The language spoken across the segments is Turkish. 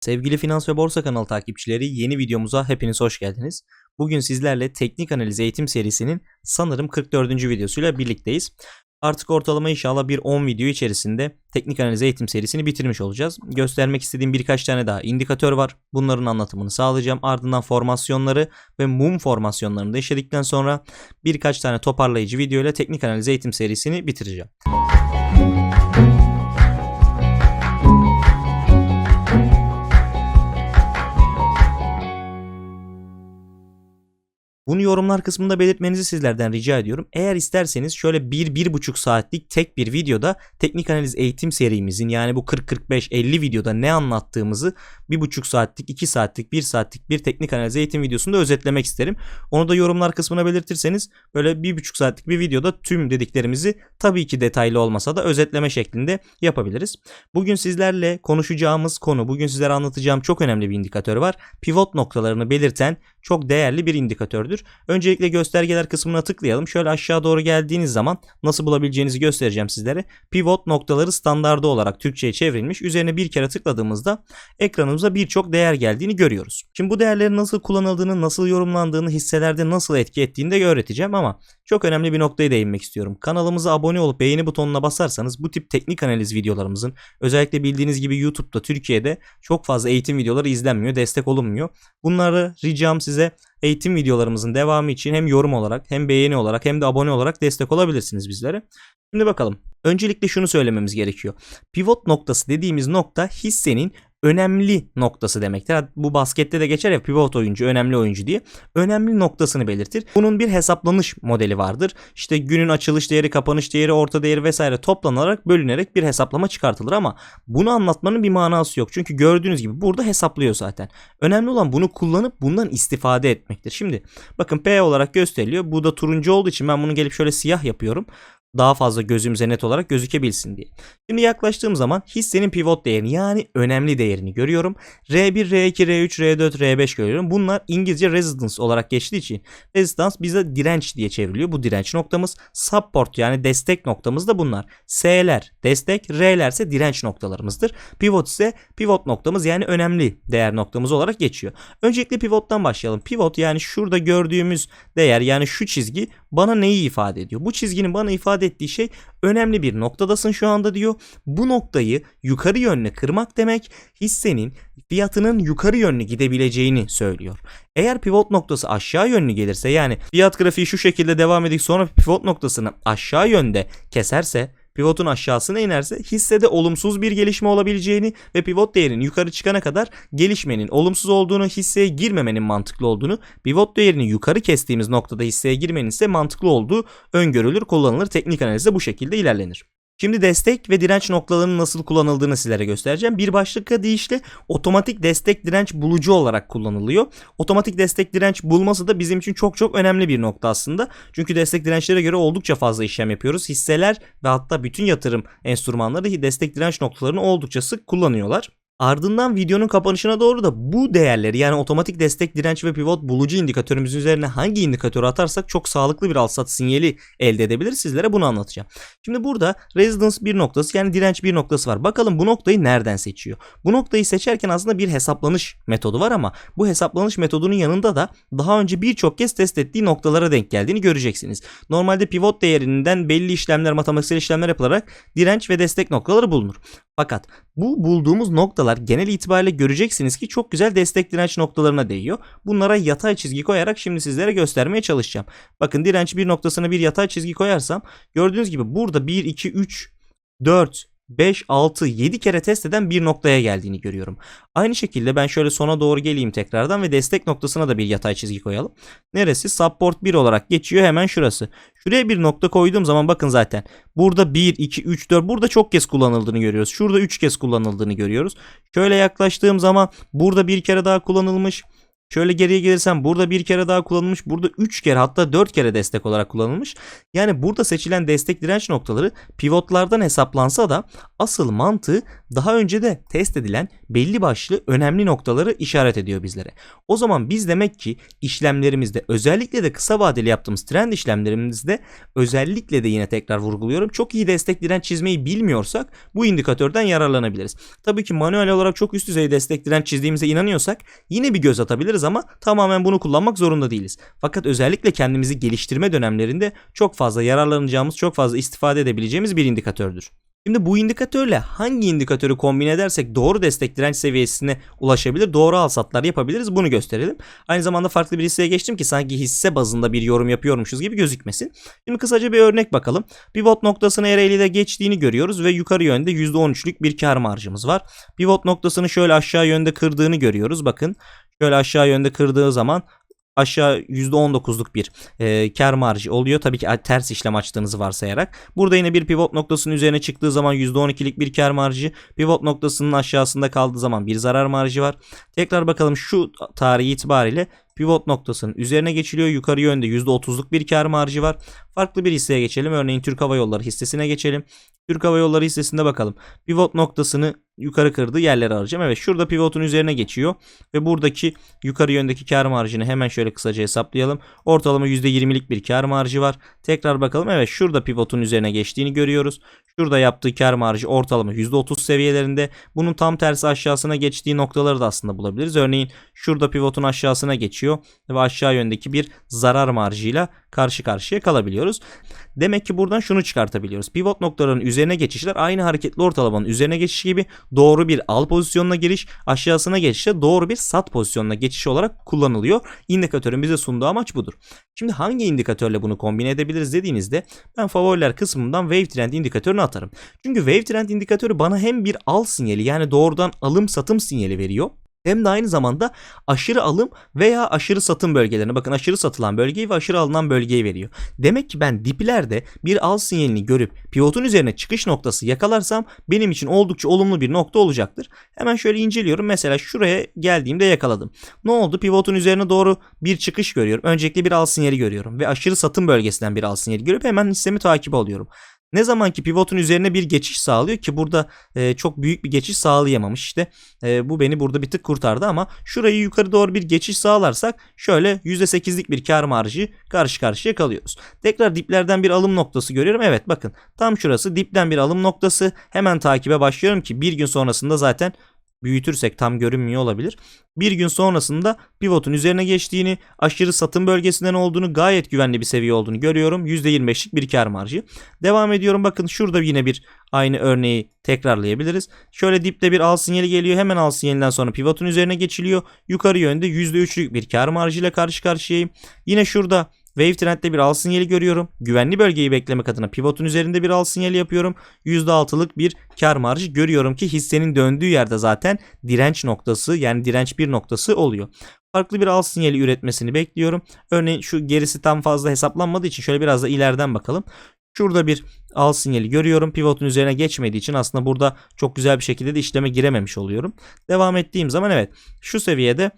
Sevgili Finans ve Borsa kanalı takipçileri yeni videomuza hepiniz hoş geldiniz. Bugün sizlerle teknik analiz eğitim serisinin sanırım 44. videosuyla birlikteyiz. Artık ortalama inşallah bir 10 video içerisinde teknik analiz eğitim serisini bitirmiş olacağız. Göstermek istediğim birkaç tane daha indikatör var. Bunların anlatımını sağlayacağım. Ardından formasyonları ve mum formasyonlarını da işledikten sonra birkaç tane toparlayıcı video ile teknik analiz eğitim serisini bitireceğim. Bunu yorumlar kısmında belirtmenizi sizlerden rica ediyorum. Eğer isterseniz şöyle 1-1,5 saatlik tek bir videoda teknik analiz eğitim serimizin yani bu 40-45-50 videoda ne anlattığımızı 1,5 saatlik, 2 saatlik, 1 saatlik bir teknik analiz eğitim videosunda özetlemek isterim. Onu da yorumlar kısmına belirtirseniz böyle 1,5 saatlik bir videoda tüm dediklerimizi tabii ki detaylı olmasa da özetleme şeklinde yapabiliriz. Bugün sizlerle konuşacağımız konu, bugün sizlere anlatacağım çok önemli bir indikatör var. Pivot noktalarını belirten çok değerli bir indikatördür. Öncelikle göstergeler kısmına tıklayalım. Şöyle aşağı doğru geldiğiniz zaman nasıl bulabileceğinizi göstereceğim sizlere. Pivot noktaları standardı olarak Türkçe'ye çevrilmiş. Üzerine bir kere tıkladığımızda ekranımıza birçok değer geldiğini görüyoruz. Şimdi bu değerlerin nasıl kullanıldığını, nasıl yorumlandığını, hisselerde nasıl etki ettiğini de öğreteceğim ama çok önemli bir noktaya değinmek istiyorum. Kanalımıza abone olup beğeni butonuna basarsanız bu tip teknik analiz videolarımızın özellikle bildiğiniz gibi YouTube'da Türkiye'de çok fazla eğitim videoları izlenmiyor, destek olunmuyor. Bunları ricam size eğitim videolarımızın devamı için hem yorum olarak hem beğeni olarak hem de abone olarak destek olabilirsiniz bizlere. Şimdi bakalım. Öncelikle şunu söylememiz gerekiyor. Pivot noktası dediğimiz nokta hissenin önemli noktası demektir. Bu baskette de geçer ya pivot oyuncu, önemli oyuncu diye. Önemli noktasını belirtir. Bunun bir hesaplanış modeli vardır. İşte günün açılış değeri, kapanış değeri, orta değeri vesaire toplanarak bölünerek bir hesaplama çıkartılır ama bunu anlatmanın bir manası yok. Çünkü gördüğünüz gibi burada hesaplıyor zaten. Önemli olan bunu kullanıp bundan istifade etmektir. Şimdi bakın P olarak gösteriliyor. Bu da turuncu olduğu için ben bunu gelip şöyle siyah yapıyorum daha fazla gözümüze net olarak gözükebilsin diye. Şimdi yaklaştığım zaman hissenin pivot değerini yani önemli değerini görüyorum. R1, R2, R3, R4, R5 görüyorum. Bunlar İngilizce resistance olarak geçtiği için resistance bize direnç diye çevriliyor. Bu direnç noktamız. Support yani destek noktamız da bunlar. S'ler destek, R'ler ise direnç noktalarımızdır. Pivot ise pivot noktamız yani önemli değer noktamız olarak geçiyor. Öncelikle pivottan başlayalım. Pivot yani şurada gördüğümüz değer yani şu çizgi bana neyi ifade ediyor? Bu çizginin bana ifade ettiği şey önemli bir noktadasın şu anda diyor. Bu noktayı yukarı yönlü kırmak demek hissenin fiyatının yukarı yönlü gidebileceğini söylüyor. Eğer pivot noktası aşağı yönlü gelirse yani fiyat grafiği şu şekilde devam edip sonra pivot noktasını aşağı yönde keserse pivotun aşağısına inerse hissede olumsuz bir gelişme olabileceğini ve pivot değerinin yukarı çıkana kadar gelişmenin olumsuz olduğunu, hisseye girmemenin mantıklı olduğunu, pivot değerini yukarı kestiğimiz noktada hisseye girmenin ise mantıklı olduğu öngörülür, kullanılır. Teknik analizde bu şekilde ilerlenir. Şimdi destek ve direnç noktalarının nasıl kullanıldığını sizlere göstereceğim. Bir başlıkla deyişle otomatik destek direnç bulucu olarak kullanılıyor. Otomatik destek direnç bulması da bizim için çok çok önemli bir nokta aslında. Çünkü destek dirençlere göre oldukça fazla işlem yapıyoruz. Hisseler ve hatta bütün yatırım enstrümanları destek direnç noktalarını oldukça sık kullanıyorlar. Ardından videonun kapanışına doğru da bu değerleri yani otomatik destek direnç ve pivot bulucu indikatörümüzün üzerine hangi indikatörü atarsak çok sağlıklı bir alsat sinyali elde edebiliriz. Sizlere bunu anlatacağım. Şimdi burada resistance bir noktası yani direnç bir noktası var. Bakalım bu noktayı nereden seçiyor? Bu noktayı seçerken aslında bir hesaplanış metodu var ama bu hesaplanış metodunun yanında da daha önce birçok kez test ettiği noktalara denk geldiğini göreceksiniz. Normalde pivot değerinden belli işlemler, matematiksel işlemler yapılarak direnç ve destek noktaları bulunur. Fakat bu bulduğumuz noktalar genel itibariyle göreceksiniz ki çok güzel destek direnç noktalarına değiyor. Bunlara yatay çizgi koyarak şimdi sizlere göstermeye çalışacağım. Bakın direnç bir noktasına bir yatay çizgi koyarsam gördüğünüz gibi burada 1, 2, 3, 4, 5, 6, 7 kere test eden bir noktaya geldiğini görüyorum. Aynı şekilde ben şöyle sona doğru geleyim tekrardan ve destek noktasına da bir yatay çizgi koyalım. Neresi? Support 1 olarak geçiyor hemen şurası. Şuraya bir nokta koyduğum zaman bakın zaten burada 1, 2, 3, 4 burada çok kez kullanıldığını görüyoruz. Şurada 3 kez kullanıldığını görüyoruz. Şöyle yaklaştığım zaman burada bir kere daha kullanılmış. Şöyle geriye gelirsem burada bir kere daha kullanılmış. Burada 3 kere hatta 4 kere destek olarak kullanılmış. Yani burada seçilen destek direnç noktaları pivotlardan hesaplansa da asıl mantığı daha önce de test edilen belli başlı önemli noktaları işaret ediyor bizlere. O zaman biz demek ki işlemlerimizde özellikle de kısa vadeli yaptığımız trend işlemlerimizde özellikle de yine tekrar vurguluyorum çok iyi destek direnç çizmeyi bilmiyorsak bu indikatörden yararlanabiliriz. Tabii ki manuel olarak çok üst düzey destek direnç çizdiğimize inanıyorsak yine bir göz atabiliriz ama tamamen bunu kullanmak zorunda değiliz. Fakat özellikle kendimizi geliştirme dönemlerinde çok fazla yararlanacağımız, çok fazla istifade edebileceğimiz bir indikatörtür. Şimdi bu indikatörle hangi indikatörü kombin edersek doğru destek direnç seviyesine ulaşabilir, doğru alsatlar yapabiliriz bunu gösterelim. Aynı zamanda farklı bir hisseye geçtim ki sanki hisse bazında bir yorum yapıyormuşuz gibi gözükmesin. Şimdi kısaca bir örnek bakalım. Pivot noktasını Ereğli'de geçtiğini görüyoruz ve yukarı yönde %13'lük bir kar marjımız var. Pivot noktasını şöyle aşağı yönde kırdığını görüyoruz. Bakın şöyle aşağı yönde kırdığı zaman aşağı %19'luk bir e, kar marjı oluyor. Tabii ki ters işlem açtığınızı varsayarak. Burada yine bir pivot noktasının üzerine çıktığı zaman %12'lik bir kar marjı. Pivot noktasının aşağısında kaldığı zaman bir zarar marjı var. Tekrar bakalım şu tarihi itibariyle pivot noktasının üzerine geçiliyor. Yukarı yönde %30'luk bir kar marjı var. Farklı bir hisseye geçelim. Örneğin Türk Hava Yolları hissesine geçelim. Türk Hava Yolları hissesinde bakalım. Pivot noktasını yukarı kırdığı yerleri arayacağım. Evet şurada pivotun üzerine geçiyor. Ve buradaki yukarı yöndeki kar marjını hemen şöyle kısaca hesaplayalım. Ortalama %20'lik bir kar marjı var. Tekrar bakalım. Evet şurada pivotun üzerine geçtiğini görüyoruz. Şurada yaptığı kar marjı ortalama %30 seviyelerinde. Bunun tam tersi aşağısına geçtiği noktaları da aslında bulabiliriz. Örneğin şurada pivotun aşağısına geçiyor ve aşağı yöndeki bir zarar marjıyla karşı karşıya kalabiliyoruz. Demek ki buradan şunu çıkartabiliyoruz. Pivot noktalarının üzerine geçişler aynı hareketli ortalamanın üzerine geçiş gibi doğru bir al pozisyonuna giriş, aşağısına geçişe doğru bir sat pozisyonuna geçiş olarak kullanılıyor. İndikatörün bize sunduğu amaç budur. Şimdi hangi indikatörle bunu kombine edebiliriz dediğinizde ben favoriler kısmından Wave Trend indikatörünü atarım. Çünkü Wave Trend indikatörü bana hem bir al sinyali yani doğrudan alım satım sinyali veriyor hem de aynı zamanda aşırı alım veya aşırı satım bölgelerine bakın aşırı satılan bölgeyi ve aşırı alınan bölgeyi veriyor. Demek ki ben diplerde bir al sinyalini görüp pivotun üzerine çıkış noktası yakalarsam benim için oldukça olumlu bir nokta olacaktır. Hemen şöyle inceliyorum. Mesela şuraya geldiğimde yakaladım. Ne oldu? Pivotun üzerine doğru bir çıkış görüyorum. Öncelikle bir al sinyali görüyorum ve aşırı satım bölgesinden bir al sinyali görüp hemen hissemi takip alıyorum. Ne zaman ki pivotun üzerine bir geçiş sağlıyor ki burada e, çok büyük bir geçiş sağlayamamış işte. E, bu beni burada bir tık kurtardı ama şurayı yukarı doğru bir geçiş sağlarsak şöyle %8'lik bir kar marjı karşı karşıya kalıyoruz. Tekrar diplerden bir alım noktası görüyorum. Evet bakın tam şurası dipten bir alım noktası. Hemen takibe başlıyorum ki bir gün sonrasında zaten büyütürsek tam görünmüyor olabilir. Bir gün sonrasında pivotun üzerine geçtiğini, aşırı satım bölgesinden olduğunu, gayet güvenli bir seviye olduğunu görüyorum. %25'lik bir kar marjı. Devam ediyorum. Bakın şurada yine bir aynı örneği tekrarlayabiliriz. Şöyle dipte bir al sinyali geliyor. Hemen al sinyalinden sonra pivotun üzerine geçiliyor. Yukarı yönde %3'lük bir kar marjıyla karşı karşıyayım. Yine şurada Wave Trend'de bir al sinyali görüyorum. Güvenli bölgeyi beklemek adına pivotun üzerinde bir al sinyali yapıyorum. %6'lık bir kar marjı görüyorum ki hissenin döndüğü yerde zaten direnç noktası yani direnç bir noktası oluyor. Farklı bir al sinyali üretmesini bekliyorum. Örneğin şu gerisi tam fazla hesaplanmadığı için şöyle biraz da ileriden bakalım. Şurada bir al sinyali görüyorum. Pivotun üzerine geçmediği için aslında burada çok güzel bir şekilde de işleme girememiş oluyorum. Devam ettiğim zaman evet şu seviyede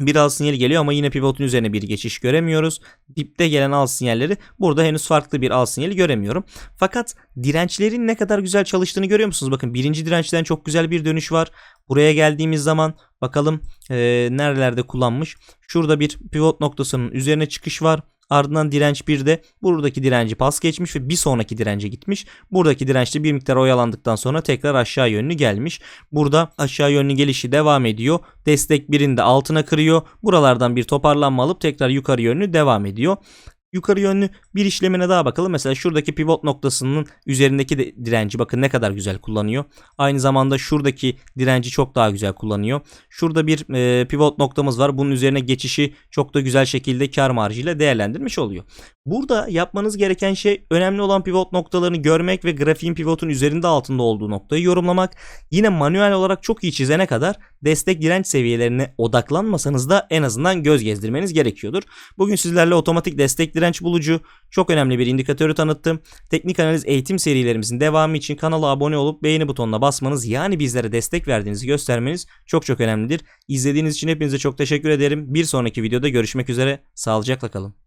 bir al sinyali geliyor ama yine pivotun üzerine bir geçiş göremiyoruz. Dipte gelen al sinyalleri burada henüz farklı bir al sinyali göremiyorum. Fakat dirençlerin ne kadar güzel çalıştığını görüyor musunuz? Bakın birinci dirençten çok güzel bir dönüş var. Buraya geldiğimiz zaman bakalım e, nerelerde kullanmış. Şurada bir pivot noktasının üzerine çıkış var. Ardından direnç 1'de buradaki direnci pas geçmiş ve bir sonraki dirence gitmiş. Buradaki dirençte bir miktar oyalandıktan sonra tekrar aşağı yönlü gelmiş. Burada aşağı yönlü gelişi devam ediyor. Destek birinde altına kırıyor. Buralardan bir toparlanma alıp tekrar yukarı yönlü devam ediyor yukarı yönlü bir işlemine daha bakalım. Mesela şuradaki pivot noktasının üzerindeki de direnci bakın ne kadar güzel kullanıyor. Aynı zamanda şuradaki direnci çok daha güzel kullanıyor. Şurada bir e, pivot noktamız var. Bunun üzerine geçişi çok da güzel şekilde kar marjıyla değerlendirmiş oluyor. Burada yapmanız gereken şey önemli olan pivot noktalarını görmek ve grafiğin pivotun üzerinde altında olduğu noktayı yorumlamak. Yine manuel olarak çok iyi çizene kadar destek direnç seviyelerine odaklanmasanız da en azından göz gezdirmeniz gerekiyordur. Bugün sizlerle otomatik destek direnç bulucu çok önemli bir indikatörü tanıttım. Teknik analiz eğitim serilerimizin devamı için kanala abone olup beğeni butonuna basmanız yani bizlere destek verdiğinizi göstermeniz çok çok önemlidir. İzlediğiniz için hepinize çok teşekkür ederim. Bir sonraki videoda görüşmek üzere. Sağlıcakla kalın.